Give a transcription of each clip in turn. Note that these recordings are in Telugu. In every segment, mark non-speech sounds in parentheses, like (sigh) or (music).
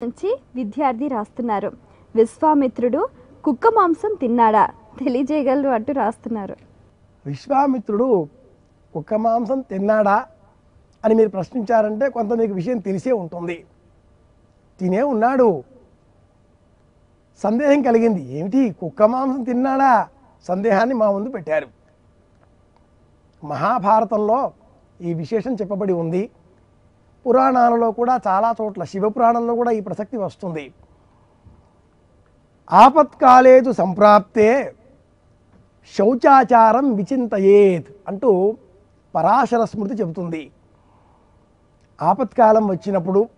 నుంచి విద్యార్థి రాస్తున్నారు. విశ్వామిత్రుడు కుక్క మాంసం తిన్నాడా? తెలియజేయగలరు అంటూ రాస్తున్నారు. విశ్వామిత్రుడు కుక్క మాంసం తిన్నాడా అని మీరు ప్రశ్నించారంటే కొంత మీకు విషయం తెలిసే ఉంటుంది. తినే ఉన్నాడు. సందేహం కలిగింది. ఏమిటి? కుక్క మాంసం తిన్నాడా? సందేహాన్ని మా ముందు పెట్టారు. మహాభారతంలో ఈ విశేషం చెప్పబడి ఉంది. పురాణాలలో కూడా చాలా చోట్ల శివపురాణంలో కూడా ఈ ప్రసక్తి వస్తుంది. ఆపత్కాలేజు సంప్రాప్తే శౌచాచారం విచింతయేత్ అంటూ పరాశర స్మృతి చెబుతుంది. ఆపత్కాలం వచ్చినప్పుడు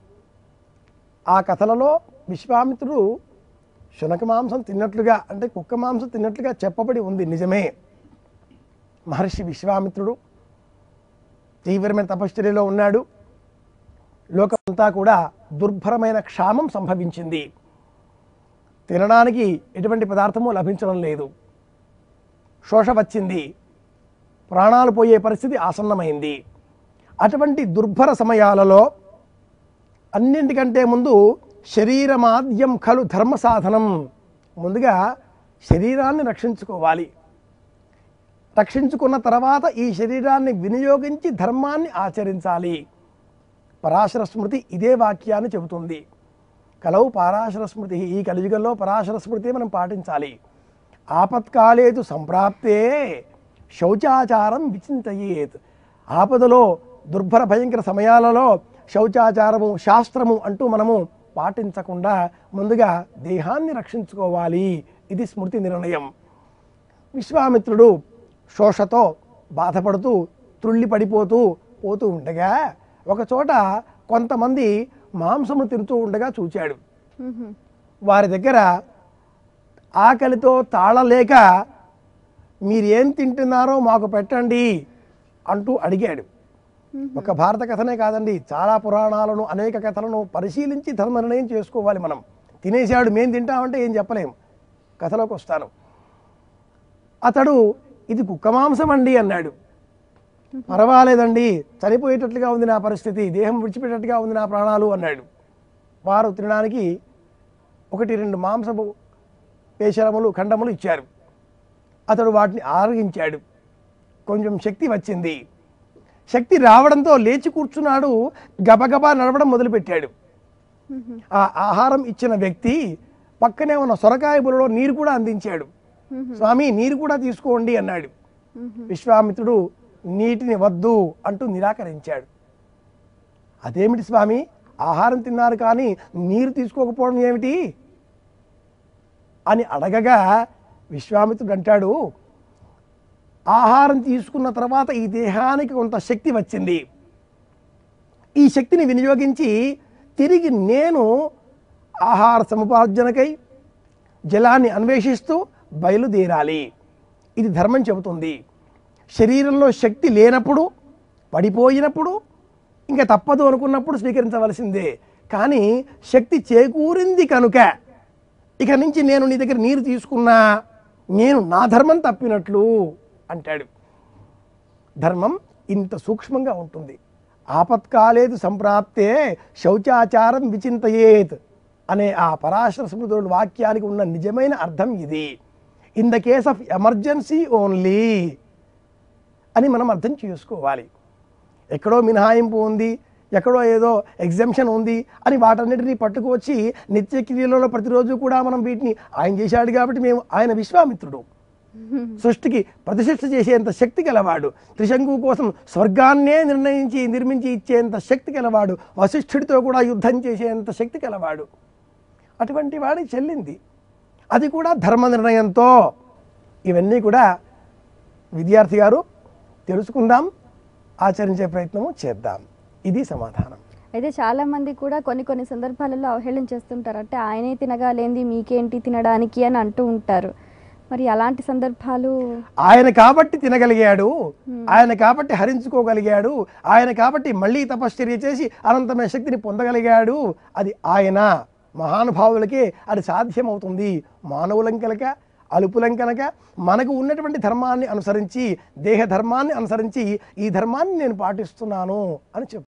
ఆ కథలలో విశ్వామిత్రుడు శునక మాంసం తిన్నట్లుగా అంటే కుక్క మాంసం తిన్నట్లుగా చెప్పబడి ఉంది నిజమే. మహర్షి విశ్వామిత్రుడు తీవ్రమైన తపశ్చర్యలో ఉన్నాడు. లోకమంతా కూడా దుర్భరమైన క్షామం సంభవించింది. తినడానికి ఎటువంటి పదార్థము లభించడం లేదు. శోష వచ్చింది. ప్రాణాలు పోయే పరిస్థితి ఆసన్నమైంది. అటువంటి దుర్భర సమయాలలో అన్నింటికంటే ముందు శరీరమాద్యం ఖలు ధర్మ సాధనం. ముందుగా శరీరాన్ని రక్షించుకోవాలి. రక్షించుకున్న తర్వాత ఈ శరీరాన్ని వినియోగించి ధర్మాన్ని ఆచరించాలి. పరాశర స్మృతి ఇదే వాక్యాన్ని చెబుతుంది. కలవు పరాశర స్మృతి. ఈ కలియుగంలో పరాశర స్మృతి మనం పాటించాలి. ఆపత్కాలేదు సంప్రాప్తే శౌచాచారం విచింతయేత్. ఆపదలో దుర్భర భయంకర సమయాలలో శౌచాచారము శాస్త్రము అంటూ మనము పాటించకుండా ముందుగా దేహాన్ని రక్షించుకోవాలి. ఇది స్మృతి నిర్ణయం. విశ్వామిత్రుడు శోషతో బాధపడుతూ త్రుళ్ళి పడిపోతూ పోతూ ఉండగా ఒకచోట కొంతమంది మాంసము తింటూ ఉండగా చూచాడు. మ్మ్. వారి దగ్గర ఆకలితో తాళలేక మీరేం తింటున్నారో మాకు పెట్టండి అంటూ అడిగాడు. ఒక భారత కథనే కాదండి చాలా పురాణాలను అనేక కథలను పరిశీలించి ధర్మ నిర్ణయం చేసుకోవాలి మనం. తినేశాడు మేం తింటామంటే ఏం చెప్పలేం. కథలోకి వస్తాను అతడు ఇది కుక్క మాంసం అండి అన్నాడు. పర్వాలేదండి. చనిపోయేటట్లుగా ఉంది నా పరిస్థితి. దేహం విడిచిపెట్టేట్టుగా ఉంది నా ప్రాణాలు అన్నాడు. వారు తినడానికి ఒకటి రెండు మాంసపు పేశరములు ఖండములు ఇచ్చారు. అతడు వాటిని ఆరగించాడు. కొంచెం శక్తి వచ్చింది. శక్తి రావడంతో లేచి కూర్చున్నాడు. గబగబా నడవడం మొదలుపెట్టాడు. ఆ ఆహారం ఇచ్చిన వ్యక్తి పక్కనే ఉన్న సొరకాయ బులలో నీరు కూడా అందించాడు. స్వామి నీరు కూడా తీసుకోండి అన్నాడు. విశ్వామిత్రుడు నీటిని వద్దు అంటూ నిరాకరించాడు. అదేమిటి స్వామి? ఆహారం తిన్నారు కానీ నీరు తీసుకోకపోవడం ఏమిటి? అని అడగగా విశ్వామిత్రుడు అంటాడు ఆహారం తీసుకున్న తర్వాత ఈ దేహానికి కొంత శక్తి వచ్చింది. ఈ శక్తిని వినియోగించి తిరిగి నేను ఆహార సముపార్జనకై జలాన్ని అన్వేషిస్తూ బయలుదేరాలి. ఇది ధర్మం చెబుతుంది. శరీరంలో శక్తి లేనప్పుడు పడిపోయినప్పుడు ఇంకా తప్పదు అనుకున్నప్పుడు స్వీకరించవలసిందే. కానీ శక్తి చేకూరింది కనుక ఇక నుంచి నేను నీ దగ్గర నీరు తీసుకున్నా నేను నా ధర్మం తప్పినట్లు అంటాడు. ధర్మం ఇంత సూక్ష్మంగా ఉంటుంది. ఆపత్కాలేదు సంప్రాప్తే శౌచాచారం విచింతయేత్ అనే ఆ పరాశర స్మృతుడు వాక్యానికి ఉన్న నిజమైన అర్థం ఇది. In the case of emergency only అని మనం అర్థం చేసుకోవాలి. ఎక్కడో మినహాయింపు ఉంది ఎక్కడో ఏదో ఎగ్జామ్షన్ ఉంది అని వాటన్నిటిని పట్టుకువచ్చి నిత్యక్రియలలో ప్రతిరోజు కూడా మనం వీటిని ఆయన చేశాడు కాబట్టి మేము ఆయన విశ్వామిత్రుడు. (laughs) సృష్టికి ప్రతిష్ఠ చేసేంత శక్తి గలవాడు త్రిశంకు కోసం స్వర్గాన్నే నిర్ణయించి నిర్మించి ఇచ్చేంత శక్తి గలవాడు వశిష్ఠుడితో కూడా యుద్ధం చేసేంత శక్తి గలవాడు. అటువంటి వాడికి చెల్లింది. అది కూడా ధర్మ నిర్ణయంతో. ఇవన్నీ కూడా విద్యార్థి గారు తెలుసుకుందాం ఆచరించే ప్రయత్నము చేద్దాం. ఇది సమాధానం. అయితే చాలా మంది కూడా కొన్ని కొన్ని సందర్భాలలో అవహేళన చేస్తుంటారు. అంటే ఆయనే తినగాలేంది మీకేంటి తినడానికి అని అంటూ ఉంటారు. మరి అలాంటి సందర్భాలు? ఆయన కాబట్టి తినగలిగాడు ఆయన కాబట్టి హరించుకోగలిగాడు ఆయన కాబట్టి మళ్ళీ తపశ్చర్య చేసి అనంతమైన శక్తిని పొందగలిగాడు. అది ఆయన. మహానుభావులకే అది సాధ్యమవుతుంది. మానవులం కనుక అలుపులం కనుక మనకు ఉన్నటువంటి ధర్మాన్ని అనుసరించి దేహ ధర్మాన్ని అనుసరించి ఈ ధర్మాన్ని నేను పాటిస్తున్నాను అని చెప్పు